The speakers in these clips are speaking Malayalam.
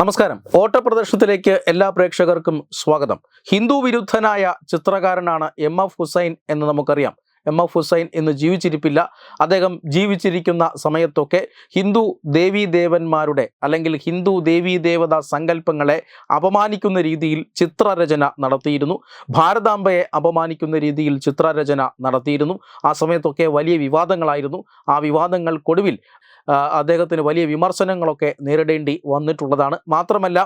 നമസ്കാരം. ഓട്ടപ്രദർശനത്തിലേക്ക് എല്ലാ പ്രേക്ഷകർക്കും സ്വാഗതം. ഹിന്ദു വിരുദ്ധനായ ചിത്രകാരനാണ് എം എഫ് ഹുസൈൻ എന്ന് നമുക്കറിയാം. എം എഫ് ഹുസൈൻ ഇന്ന് ജീവിച്ചിരിപ്പില്ല. അദ്ദേഹം ജീവിച്ചിരിക്കുന്ന സമയത്തൊക്കെ ഹിന്ദു ദേവീ ദേവന്മാരുടെ അല്ലെങ്കിൽ ഹിന്ദു ദേവീ ദേവതാ സങ്കല്പങ്ങളെ അപമാനിക്കുന്ന രീതിയിൽ ചിത്രരചന നടത്തിയിരുന്നു. ഭാരതാംബയെ അപമാനിക്കുന്ന രീതിയിൽ ചിത്രരചന നടത്തിയിരുന്നു. ആ സമയത്തൊക്കെ വലിയ വിവാദങ്ങളായിരുന്നു. ആ വിവാദങ്ങൾക്കൊടുവിൽ അദ്ദേഹത്തിന് വലിയ വിമർശനങ്ങളൊക്കെ നേരിടേണ്ടി വന്നിട്ടുള്ളതാണ്. മാത്രമല്ല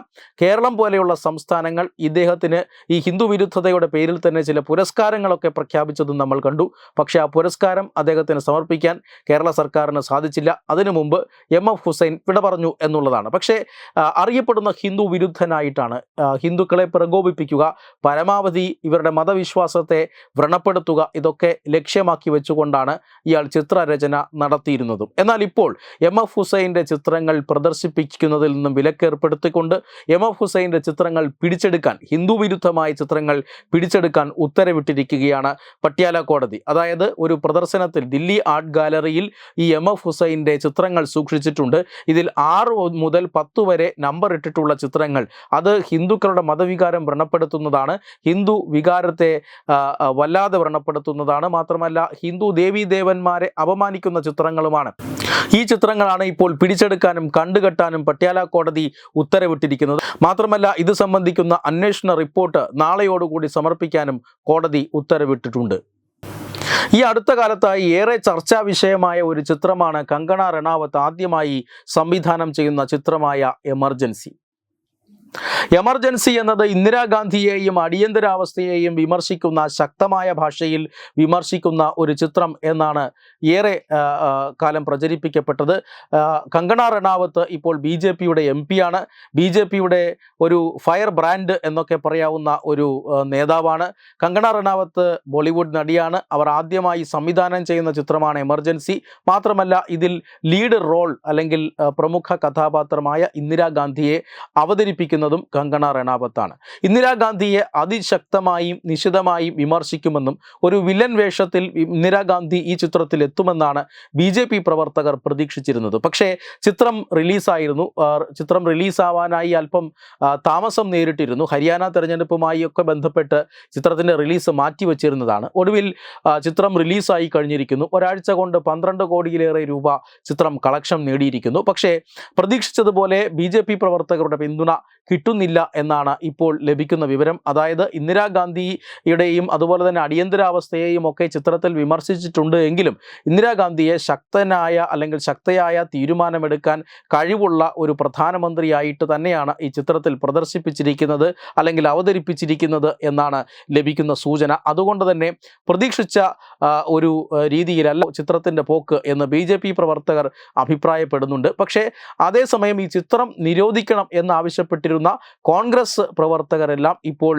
കേരളം പോലെയുള്ള സംസ്ഥാനങ്ങൾ ഇദ്ദേഹത്തിന് ഈ ഹിന്ദു വിരുദ്ധതയുടെ പേരിൽ തന്നെ ചില പുരസ്കാരങ്ങളൊക്കെ പ്രഖ്യാപിച്ചതും നമ്മൾ കണ്ടു. പക്ഷേ ആ പുരസ്കാരം അദ്ദേഹത്തിന് സമർപ്പിക്കാൻ കേരള സർക്കാരിന് സാധിച്ചില്ല. അതിനു മുമ്പ് എം എഫ് ഹുസൈൻ വിട പറഞ്ഞു എന്നുള്ളതാണ്. പക്ഷേ അറിയപ്പെടുന്ന ഹിന്ദു വിരുദ്ധനായിട്ടാണ് ഹിന്ദുക്കളെ പ്രകോപിപ്പിക്കുക പരമാവധി ഇവരുടെ മതവിശ്വാസത്തെ വ്രണപ്പെടുത്തുക ഇതൊക്കെ ലക്ഷ്യമാക്കി വെച്ചുകൊണ്ടാണ് ഇയാൾ ചിത്രരചന നടത്തിയിരുന്നതും. എന്നാൽ ഇപ്പോൾ എം എഫ് ഹുസൈന്റെ ചിത്രങ്ങൾ പ്രദർശിപ്പിക്കുന്നതിൽ നിന്നും വിലക്കേർപ്പെടുത്തിക്കൊണ്ട് എം എഫ് ഹുസൈന്റെ ചിത്രങ്ങൾ പിടിച്ചെടുക്കാൻ ഹിന്ദു വിരുദ്ധമായ ചിത്രങ്ങൾ പിടിച്ചെടുക്കാൻ ഉത്തരവിട്ടിരിക്കുകയാണ് പട്യാല കോടതി. അതായത് ഒരു പ്രദർശനത്തിൽ ദില്ലി ആർട്ട് ഗാലറിയിൽ ഈ എം എഫ് ഹുസൈന്റെ ചിത്രങ്ങൾ സൂക്ഷിച്ചിട്ടുണ്ട്. ഇതിൽ ആറ് മുതൽ പത്ത് വരെ നമ്പർ ഇട്ടിട്ടുള്ള ചിത്രങ്ങൾ. അത് ഹിന്ദുക്കളുടെ മതവികാരം വ്രണപ്പെടുത്തുന്നതാണ്. ഹിന്ദു വികാരത്തെ വല്ലാതെ വ്രണപ്പെടുത്തുന്നതാണ്. മാത്രമല്ല ഹിന്ദു ദേവീ ദേവന്മാരെ അപമാനിക്കുന്ന ചിത്രങ്ങളുമാണ്. ഈ ചിത്രങ്ങളാണ് ഇപ്പോൾ പിടിച്ചെടുക്കാനും കണ്ടുകെട്ടാനും പട്യാല കോടതി ഉത്തരവിട്ടിരിക്കുന്നത്. മാത്രമല്ല ഇത് സംബന്ധിക്കുന്ന അന്വേഷണ റിപ്പോർട്ട് നാളെയോടുകൂടി സമർപ്പിക്കാനും കോടതി ഉത്തരവിട്ടിട്ടുണ്ട്. ഈ അടുത്ത കാലത്തായി ഏറെ ചർച്ചാ വിഷയമായ ഒരു ചിത്രമാണ് കങ്കണ റണാവത്ത് ആദ്യമായി സംവിധാനം ചെയ്യുന്ന ചിത്രമായ എമർജൻസി എമർജൻസി എന്നത് ഇന്ദിരാഗാന്ധിയെയും അടിയന്തരാവസ്ഥയെയും വിമർശിക്കുന്ന ശക്തമായ ഭാഷയിൽ വിമർശിക്കുന്ന ഒരു ചിത്രം എന്നാണ് ഏറെ കാലം പ്രചരിപ്പിക്കപ്പെട്ടത്. കങ്കണ റണാവത്ത് ഇപ്പോൾ ബി ജെ പിയുടെ എം പിയാണ് ബി ജെ പിയുടെ ഒരു ഫയർ ബ്രാൻഡ് എന്നൊക്കെ പറയാവുന്ന ഒരു നേതാവാണ്. കങ്കണ റണാവത്ത് ബോളിവുഡ് നടിയാണ്. അവർ ആദ്യമായി സംവിധാനം ചെയ്യുന്ന ചിത്രമാണ് എമർജൻസി മാത്രമല്ല ഇതിൽ ലീഡ് റോൾ അല്ലെങ്കിൽ പ്രമുഖ കഥാപാത്രമായ ഇന്ദിരാഗാന്ധിയെ അവതരിപ്പിക്കുന്നതും കങ്കണ റണാവത്താണ് ഇന്ദിരാഗാന്ധിയെ അതിശക്തമായും നിശിതമായും വിമർശിക്കുമെന്നും ഒരു വില്ലൻ വേഷത്തിൽ ഇന്ദിരാഗാന്ധി ഈ ചിത്രത്തിൽ എത്തുമെന്നാണ് ബി ജെ പി പ്രവർത്തകർ പ്രതീക്ഷിച്ചിരുന്നത്. പക്ഷേ ചിത്രം റിലീസായിരുന്നു. ചിത്രം റിലീസാവാനായി അല്പം താമസം നേരിട്ടിരുന്നു. ഹരിയാന തെരഞ്ഞെടുപ്പുമായി ഒക്കെ ബന്ധപ്പെട്ട് ചിത്രത്തിന്റെ റിലീസ് മാറ്റിവെച്ചിരുന്നതാണ്. ഒടുവിൽ ചിത്രം റിലീസായി കഴിഞ്ഞിരിക്കുന്നു. ഒരാഴ്ച കൊണ്ട് പന്ത്രണ്ട് കോടിയിലേറെ രൂപ ചിത്രം കളക്ഷൻ നേടിയിരിക്കുന്നു. പക്ഷേ പ്രതീക്ഷിച്ചതുപോലെ ബി പ്രവർത്തകരുടെ പിന്തുണ കിട്ടുന്നില്ല എന്നാണ് ഇപ്പോൾ ലഭിക്കുന്ന വിവരം. അതായത് ഇന്ദിരാഗാന്ധിയുടെയും അതുപോലെ തന്നെ അടിയന്തരാവസ്ഥയെയും ഒക്കെ ചിത്രത്തിൽ വിമർശിച്ചിട്ടുണ്ട് എങ്കിലും ഇന്ദിരാഗാന്ധിയെ ശക്തനായ അല്ലെങ്കിൽ ശക്തയായ തീരുമാനമെടുക്കാൻ കഴിവുള്ള ഒരു പ്രധാനമന്ത്രിയായിട്ട് തന്നെയാണ് ഈ ചിത്രത്തിൽ പ്രദർശിപ്പിച്ചിരിക്കുന്നത് അല്ലെങ്കിൽ അവതരിപ്പിച്ചിരിക്കുന്നത് എന്നാണ് ലഭിക്കുന്ന സൂചന. അതുകൊണ്ട് തന്നെ പ്രതീക്ഷിച്ച ഒരു രീതിയിലല്ല ചിത്രത്തിന്റെ പോക്ക് എന്ന് ബി ജെ പി പ്രവർത്തകർ അഭിപ്രായപ്പെടുന്നുണ്ട്. പക്ഷേ അതേസമയം ഈ ചിത്രം നിരോധിക്കണം എന്നാവശ്യപ്പെട്ടിരുന്ന കോൺഗ്രസ് പ്രവർത്തകരെല്ലാം ഇപ്പോൾ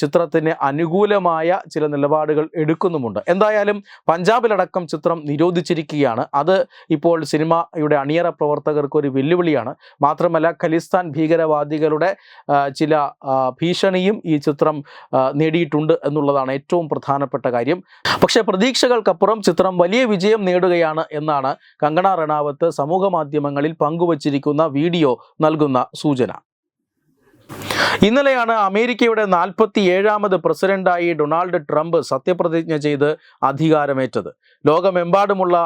ചിത്രത്തിന് അനുകൂലമായ ചില നിലപാടുകൾ എടുക്കുന്നുമുണ്ട്. എന്തായാലും പഞ്ചാബിലടക്കം ചിത്രം നിരോധിച്ചിരിക്കുകയാണ്. അത് ഇപ്പോൾ സിനിമയുടെ അണിയറ പ്രവർത്തകർക്ക് ഒരു വെല്ലുവിളിയാണ്. മാത്രമല്ല ഖലിസ്ഥാൻ ഭീകരവാദികളുടെ ചില ഭീഷണിയും ഈ ചിത്രം നേടിയിട്ടുണ്ട് എന്നുള്ളതാണ് ഏറ്റവും പ്രധാനപ്പെട്ട കാര്യം. പക്ഷേ പ്രതീക്ഷകൾക്കപ്പുറം ചിത്രം വലിയ വിജയം നേടുകയാണ് എന്നാണ് കങ്കണ റണാവത്ത് സമൂഹ മാധ്യമങ്ങളിൽ പങ്കുവച്ചിരിക്കുന്ന വീഡിയോ നൽകുന്ന സൂചന. ഇന്നലെയാണ് അമേരിക്കയുടെ നാൽപ്പത്തി ഏഴാമത് പ്രസിഡന്റായി ഡൊണാൾഡ് ട്രംപ് സത്യപ്രതിജ്ഞ ചെയ്ത് അധികാരമേറ്റത്. ലോകമെമ്പാടുമുള്ള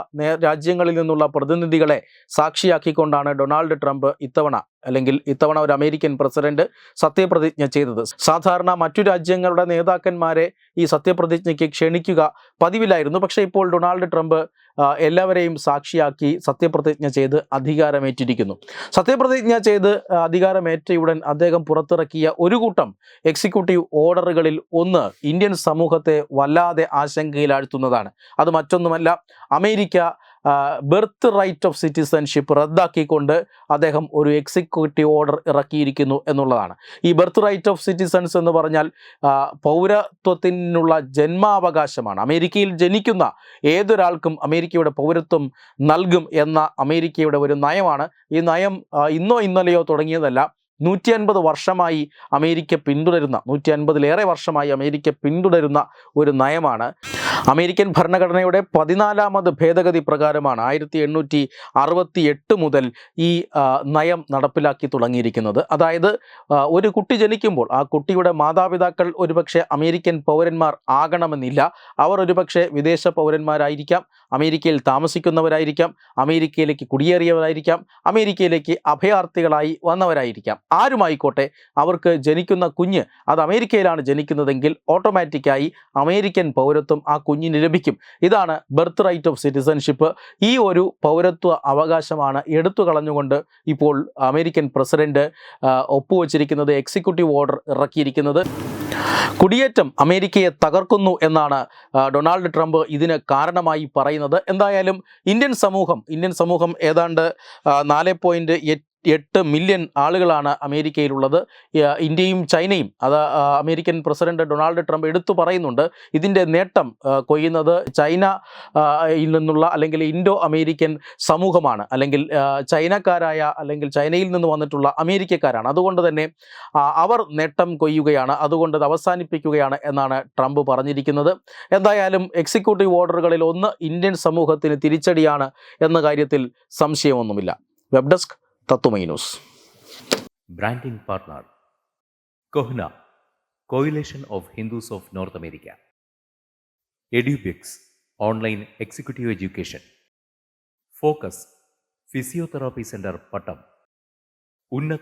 രാജ്യങ്ങളിൽ നിന്നുള്ള പ്രതിനിധികളെ സാക്ഷിയാക്കിക്കൊണ്ടാണ് ഡൊണാൾഡ് ട്രംപ് ഇത്തവണ അല്ലെങ്കിൽ ഇത്തവണ ഒരു അമേരിക്കൻ പ്രസിഡന്റ് സത്യപ്രതിജ്ഞ ചെയ്തത്. സാധാരണ മറ്റു രാജ്യങ്ങളുടെ നേതാക്കന്മാരെ ഈ സത്യപ്രതിജ്ഞയ്ക്ക് ക്ഷണിക്കുക പതിവിലായിരുന്നു. പക്ഷേ ഇപ്പോൾ ഡൊണാൾഡ് ട്രംപ് എല്ലാവരെയും സാക്ഷിയാക്കി സത്യപ്രതിജ്ഞ ചെയ്ത് അധികാരമേറ്റിരിക്കുന്നു. സത്യപ്രതിജ്ഞ ചെയ്ത് അധികാരമേറ്റ അധികാരമേറ്റയുടൻ അദ്ദേഹം പുറത്തിറക്കിയ ഒരു കൂട്ടം എക്സിക്യൂട്ടീവ് ഓർഡറുകളിൽ ഒന്ന് ഇന്ത്യൻ സമൂഹത്തെ വല്ലാതെ ആശങ്കയിലാഴ്ത്തുന്നതാണ്. അത് മറ്റൊന്നുമല്ല America birth right of citizenship റദ്ദാക്കിക്കൊണ്ട് അദ്ദേഹം ഒരു എക്സിക്യൂട്ടീവ് ഓർഡർ ഇറക്കിയിരിക്കുന്നു എന്നുള്ളതാണ്. ഈ ബെർത്ത് റൈറ്റ് ഓഫ് സിറ്റിസൺസ് എന്ന് പറഞ്ഞാൽ പൗരത്വത്തിനുള്ള ജന്മാവകാശമാണ്. അമേരിക്കയിൽ ജനിക്കുന്ന ഏതൊരാൾക്കും അമേരിക്കയുടെ പൗരത്വം നൽകും എന്ന അമേരിക്കയുടെ ഒരു നയമാണ്. ഈ നയം ഇന്നോ ഇന്നലെയോ തുടങ്ങിയതല്ല. നൂറ്റി അൻപത് വർഷമായി അമേരിക്ക പിന്തുടരുന്ന നൂറ്റി അൻപതിലേറെ വർഷമായി അമേരിക്ക പിന്തുടരുന്ന ഒരു നയമാണ്. അമേരിക്കൻ ഭരണഘടനയുടെ പതിനാലാമത് ഭേദഗതി പ്രകാരമാണ് ആയിരത്തി എണ്ണൂറ്റി അറുപത്തി എട്ട് മുതൽ ഈ നയം നടപ്പിലാക്കി തുടങ്ങിയിരിക്കുന്നത്. അതായത് ഒരു കുട്ടി ജനിക്കുമ്പോൾ ആ കുട്ടിയുടെ മാതാപിതാക്കൾ ഒരുപക്ഷെ അമേരിക്കൻ പൗരന്മാർ ആകണമെന്നില്ല. അവർ ഒരുപക്ഷെ വിദേശ പൗരന്മാരായിരിക്കാം അമേരിക്കയിൽ താമസിക്കുന്നവരായിരിക്കാം അമേരിക്കയിലേക്ക് കുടിയേറിയവരായിരിക്കാം അമേരിക്കയിലേക്ക് അഭയാർത്ഥികളായി വന്നവരായിരിക്കാം. ആരുമായിക്കോട്ടെ അവർക്ക് ജനിക്കുന്ന കുഞ്ഞ് അത് അമേരിക്കയിലാണ് ജനിക്കുന്നതെങ്കിൽ ഓട്ടോമാറ്റിക്കായി അമേരിക്കൻ പൗരത്വം ആ കുഞ്ഞിന് ലഭിക്കും. ഇതാണ് ബർത്ത് റൈറ്റ് ഓഫ് സിറ്റിസൺഷിപ്പ് ഈ ഒരു പൗരത്വ അവകാശമാണ് എടുത്തു കളഞ്ഞുകൊണ്ട് ഇപ്പോൾ അമേരിക്കൻ പ്രസിഡന്റ് ഒപ്പുവച്ചിരിക്കുന്നത് എക്സിക്യൂട്ടീവ് ഓർഡർ ഇറക്കിയിരിക്കുന്നത്. കുടിയേറ്റം അമേരിക്കയെ തകർക്കുന്നു എന്നാണ് ഡൊണാൾഡ് ട്രംപ് ഇതിന് കാരണമായി പറയുന്നത്. എന്തായാലും ഇന്ത്യൻ സമൂഹം ഇന്ത്യൻ സമൂഹം ഏതാണ്ട് നാല് പോയിന്റ് എട്ട് മില്യൺ ആളുകളാണ് അമേരിക്കയിലുള്ളത്. ഇന്ത്യയും ചൈനയും അത് അമേരിക്കൻ പ്രസിഡന്റ് ഡൊണാൾഡ് ട്രംപ് എടുത്തു പറയുന്നുണ്ട്. ഇതിന്റെ നേട്ടം കൊയ്യുന്നത് ചൈന ആ, നിന്നുള്ള അല്ലെങ്കിൽ ഇൻഡോ അമേരിക്കൻ സമൂഹമാണ്. അല്ലെങ്കിൽ ചൈനക്കാരായ അല്ലെങ്കിൽ ചൈനയിൽ നിന്ന് വന്നിട്ടുള്ള അമേരിക്കക്കാരാണ്. അതുകൊണ്ട് തന്നെ അവർ നേട്ടം കൊയ്യുകയാണ്. അതുകൊണ്ട് അത് അവസാനിപ്പിക്കുകയാണ് എന്നാണ് ട്രംപ് പറഞ്ഞിരിക്കുന്നത്. എന്തായാലും എക്സിക്യൂട്ടീവ് ഓർഡറുകളിൽ ഒന്ന് ഇന്ത്യൻ സമൂഹത്തിന് തിരിച്ചടിയാണ് എന്ന കാര്യത്തിൽ സംശയമൊന്നുമില്ല. വെബ് ഡെസ്ക് തത്തുമൈ news Branding partner Kohna, Coalition of Hindus of North America. EduBix, online executive education. Focus, Physiotherapy Center, Pattam. Unnat